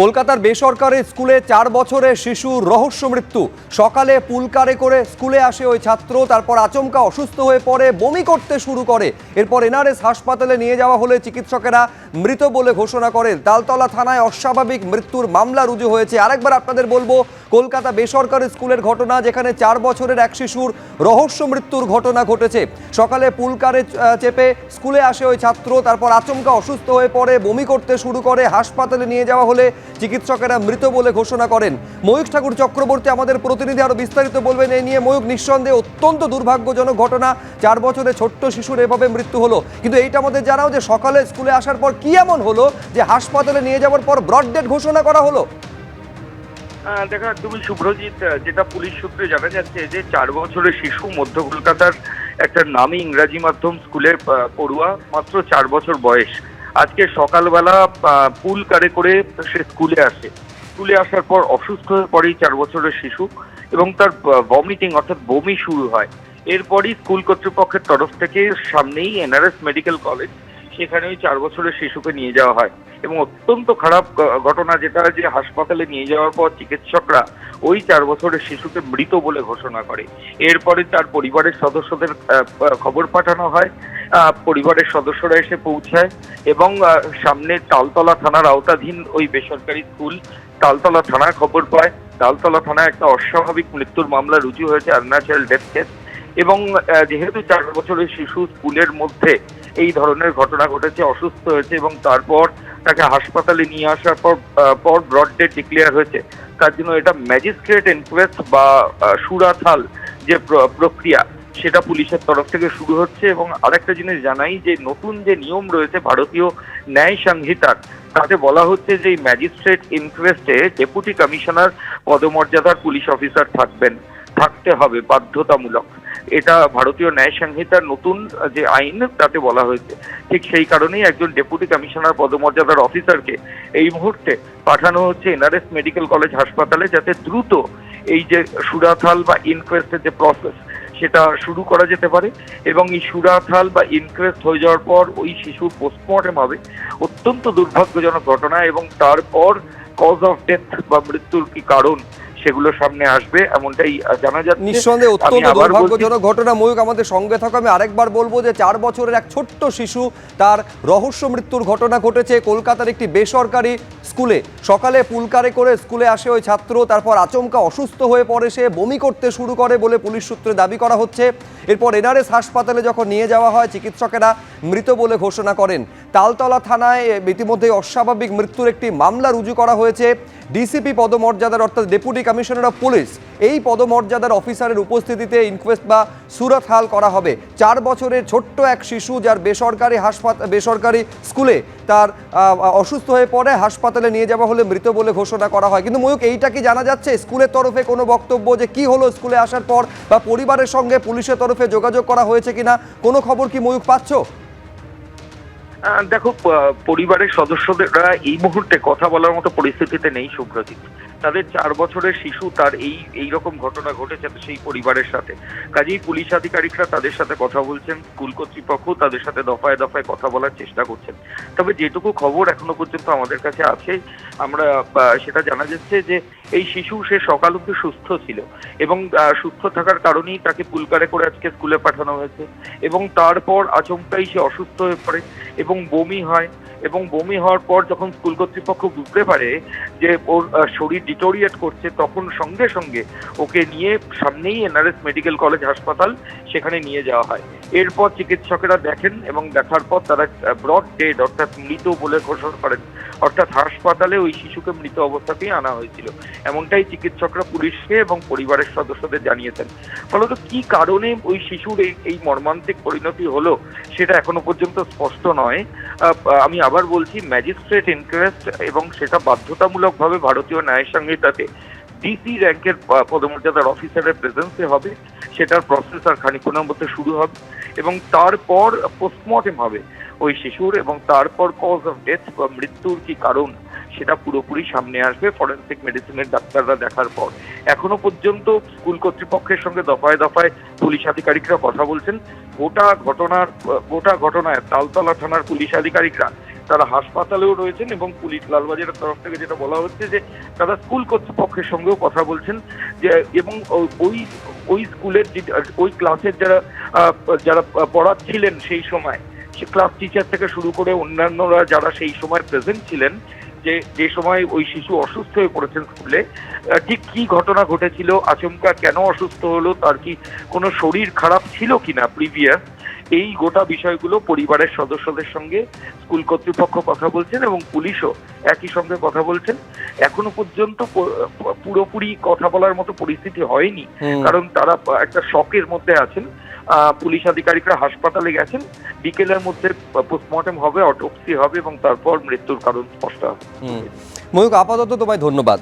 কলকাতার বেসরকারি স্কুলে চার বছরের শিশুর রহস্য মৃত্যু। সকালে পুলকারে করে স্কুলে আসে ওই ছাত্র, তারপর আচমকা অসুস্থ হয়ে পড়ে, বমি করতে শুরু করে। এরপর এনআরএস হাসপাতালে নিয়ে যাওয়া হলে চিকিৎসকেরা মৃত বলে ঘোষণা করেন। তালতলা থানায় অস্বাভাবিক মৃত্যুর মামলা রুজু হয়েছে। আরেকবার আপনাদের বলব, কলকাতা বেসরকারি স্কুলের ঘটনা, যেখানে চার বছরের এক শিশুর রহস্য মৃত্যুর ঘটনা ঘটেছে। সকালে পুলকারে চেপে স্কুলে আসে ওই ছাত্র, তারপর আচমকা অসুস্থ হয়ে পড়ে, বমি করতে শুরু করে। হাসপাতালে নিয়ে যাওয়া হলে চিকিৎসকেরা মৃত বলে ঘোষণা করেন। ময়ূক ঠাকুর চক্রবর্তী আমাদের প্রতিনিধি আরও বিস্তারিত বলবেন এই নিয়ে ময়ূক নিঃসন্দেহে অত্যন্ত দুর্ভাগ্যজনক ঘটনা। চার বছরের ছোট্ট শিশুর এভাবে মৃত্যু হলো। কিন্তু এইটা আমাদের জানাও যে সকালে স্কুলে আসার পর কি এমন হলো যে হাসপাতালে নিয়ে যাওয়ার পর ব্রড ডেট ঘোষণা করা হলো? দেখো একদমই শুভ্রজিৎ যেটা পুলিশ সূত্রে জানা যাচ্ছে যে চার বছরের শিশু মধ্য কলকাতার একটা নামী ইংরাজি মাধ্যম স্কুলের পড়ুয়া, মাত্র চার বছর বয়স। আজকে সকালবেলা পুল কারে করে সে স্কুলে আসে। স্কুলে আসার পর অসুস্থ হয়ে পড়েই চার বছরের শিশু এবং তার ভমিটিং অর্থাৎ বমি শুরু হয়। এরপরই স্কুল কর্তৃপক্ষের তরফ থেকে সামনেই এনআরএস মেডিকেল কলেজ সেখানে ওই চার বছরের শিশুকে নিয়ে যাওয়া হয় এবং অত্যন্ত খারাপ ঘটনা যেটা যে হাসপাতালে নিয়ে যাওয়ার পর চিকিৎসকরা ওই চার বছরের শিশুকে মৃত বলে ঘোষণা করে। এরপরে তার পরিবারের সদস্যদের খবর পাঠানো হয়। পরিবারের সদস্যরা এসে পৌঁছায় এবং সামনে তালতলা থানার আওতাধীন ওই বেসরকারি স্কুল তালতলা থানা খবর পায়। তালতলা থানায় একটা অস্বাভাবিক মৃত্যুর মামলা রুজু হয়েছে আন্নাচাইল ডেথ কেস এবং যেহেতু চার বছরের শিশু স্কুলের মধ্যে এই ধরনের ঘটনা ঘটেছে, অসুস্থ হয়েছে এবং তারপর তাকে হাসপাতালে নিয়ে আসার পর পর ব্রড ডেট ডিক্লেয়ার হয়েছে। তার জন্য এটা ম্যাজিস্ট্রেট ইনকোয়েস্ট বা সুরাথাল যে প্রক্রিয়া সেটা পুলিশের তরফ থেকে শুরু হচ্ছে এবং আরেকটা জিনিস জানাই যে নতুন যে নিয়ম রয়েছে ভারতীয় ন্যায় সংহিতার, তাতে বলা হচ্ছে যে ম্যাজিস্ট্রেট ইনকোয়েস্টে ডেপুটি কমিশনার পদমর্যাদার পুলিশ অফিসার থাকবেন, থাকতে হবে বাধ্যতামূলক। এটা ভারতীয় ন্যায় সংহিতার নতুন যে আইন, তাতে বলা হয়েছে। ঠিক সেই কারণেই একজন ডেপুটি কমিশনার পদমর্যাদার অফিসারকে এই মুহূর্তে পাঠানো হচ্ছে এনআরএস মেডিকেল কলেজ হাসপাতালে, যাতে দ্রুত এই যে সুরাথাল বা ইনকোয়েস্টের যে প্রসেস সেটা শুরু করা যেতে পারে এবং এই সুরাথাল বা ইনক্রেস্ট হয়ে যাওয়ার পর ওই শিশুর পোস্টমর্টেম হবে। অত্যন্ত দুর্ভাগ্যজনক ঘটনা এবং তারপর কজ অফ ডেথ বা মৃত্যুর কি কারণ সেগুলো সামনে আসবে এমনটাই জানা যাচ্ছে। নিঃসন্দেহে অত্যন্ত দুর্ভাগ্যজনক ঘটনা। ময়ূক আমাদের সঙ্গে থাকো। আমি আরেকবার বলব যে চার বছরের এক ছোট্ট শিশু তার রহস্য মৃত্যুর ঘটনা ঘটেছে কলকাতার একটি বেসরকারি স্কুলে। সকালে পুলকারে করে স্কুলে আসে ওই ছাত্র তারপর আচমকা অসুস্থ হয়ে পড়ে সে বমি করতে শুরু করে বলে পুলিশ সূত্রে দাবি করা হচ্ছে। এরপর এনআরএস হাসপাতালে যখন নিয়ে যাওয়া হয় চিকিৎসকেরা মৃত বলে ঘোষণা করেন। তালতলা থানায় ইতিমধ্যে অস্বাভাবিক মৃত্যুর একটি মামলা রুজু করা হয়েছে। ডিসিপি পদমর্যাদার অর্থাৎ ডেপুটি কমিশনার অফ পুলিশ। এই পদমর্যাদার অফিসারের উপস্থিতিতে ইনকোয়েস্ট বা সুরত হাল করা হবে। চার বছরের ছোট্ট এক শিশু যার বেসরকারি হাসপাতাল বেসরকারি স্কুলে তার অসুস্থ হয়ে পড়ে, হাসপাতালে নিয়ে যাওয়া হলে মৃত বলে ঘোষণা করা হয়। কিন্তু ময়ূক এইটা কি জানা যাচ্ছে? স্কুলের তরফে কোনো বক্তব্য যে কি হলো স্কুলে আসার পর বা পরিবারের সঙ্গে পুলিশের তরফে যোগাযোগ করা হয়েছে কিনা, কোনো খবর কি ময়ূক পাচ্ছ? দেখো পরিবারের সদস্যরা এই মুহূর্তে কথা বলার মতো পরিস্থিতিতে নেই শুভ্রজিৎ তাদের চার বছরের শিশু তার এই এই রকম ঘটনা ঘটেছে সেই পরিবারের সাথে। কাজেই পুলিশ আধিকারিকরা তাদের সাথে কথা বলছেন, স্কুল কর্তৃপক্ষ তাদের সাথে দফায় দফায় কথা বলার চেষ্টা করছেন। তবে যেটুকু খবর এখনও পর্যন্ত আমাদের কাছে আছে, আমরা সেটা জানা যাচ্ছে যে এই শিশু সে সকাল অব্দি সুস্থ ছিল এবং সুস্থ থাকার কারণেই তাকে পুলকারে করে আজকে স্কুলে পাঠানো হয়েছে এবং তারপর আচমকাই সে অসুস্থ হয়ে পড়ে এবং বমি হয়। এবং বমি হওয়ার পর যখন স্কুল কর্তৃপক্ষ বুঝতে পারে যে ওর শরীর ডিটোরিয়েট করছে, তখন সঙ্গে সঙ্গে ওকে নিয়ে সামনেই এনআরএস মেডিকেল কলেজ হাসপাতাল সেখানে নিয়ে যাওয়া হয়। এরপর চিকিৎসকেরা দেখেন এবং দেখার পর তারা ব্রড ডেড অর্থাৎ মৃত বলে ঘোষণা করেন। অর্থাৎ হাসপাতালে ওই শিশুকে মৃত অবস্থাতেই আনা হয়েছিল। এমনটাই চিকিৎসকরা পুলিশকে এবং পরিবারের সদস্যদের জানিয়েছেন। ফলত কি কারণে ওই শিশুর এই মর্মান্তিক পরিণতি হলো সেটা এখনও পর্যন্ত স্পষ্ট নয়। আমি আবার বলছি ম্যাজিস্ট্রেট ইনকোয়েস্ট এবং সেটা বাধ্যতামূলকভাবে ভারতীয় ন্যায় সংহিতাতে ডিসি র্যাঙ্কের পদমর্যাদার অফিসারের প্রেজেন্সে হবে। সেটার প্রসেস আর খানিক্ষণের মধ্যে শুরু হবে এবং তারপর পোস্টমর্টেম হবে ওই শিশুর এবং তারপর কজ অফ ডেথ বা মৃত্যুর কি কারণ সেটা পুরোপুরি সামনে আসবে ফরেন্সিক মেডিসিনের ডাক্তাররা দেখার পর। এখনও পর্যন্ত স্কুল কর্তৃপক্ষের সঙ্গে দফায় দফায় পুলিশ আধিকারিকরা কথা বলছেন। গোটা ঘটনার, গোটা ঘটনায় তালতলা থানার পুলিশ আধিকারিকরা তারা হাসপাতালেও রয়েছেন এবং পুলিশ লালবাজারের তরফ থেকে যেটা বলা হচ্ছে যে তারা স্কুল কর্তৃপক্ষের সঙ্গেও কথা বলছেন যে, এবং ওই ওই স্কুলের ওই ক্লাসের যারা যারা পড়াচ্ছিলেন সেই সময় ক্লাস টিচার থেকে শুরু করে অন্যান্যরা যারা সেই সময় প্রেজেন্ট ছিলেন যে যে সময় ওই শিশু অসুস্থ হয়ে পড়েছেন স্কুলে ঠিক কি ঘটনা ঘটেছিল আচমকা কেন অসুস্থ হলো তার কি কোনো শরীর খারাপ ছিল কিনা প্রিভিয়াস এই গোটা বিষয়গুলো পরিবারের সদস্যদের সঙ্গে স্কুল কর্তৃপক্ষ কথা বলছেন এবং পুলিশও একই সঙ্গে কথা বলছেন। এখনও পর্যন্ত পুরোপুরি কথা বলার মতো পরিস্থিতি হয়নি। কারণ তারা একটা শকের মধ্যে আছেন। পুলিশ আধিকারিকরা হাসপাতালে গেছেন। বিকেলের মধ্যে পোস্টমর্টম হবে অটোপসি হবে এবং তারপর মৃত্যুর কারণ স্পষ্ট হবে। ময়ূক আপাতত তোমায় ধন্যবাদ।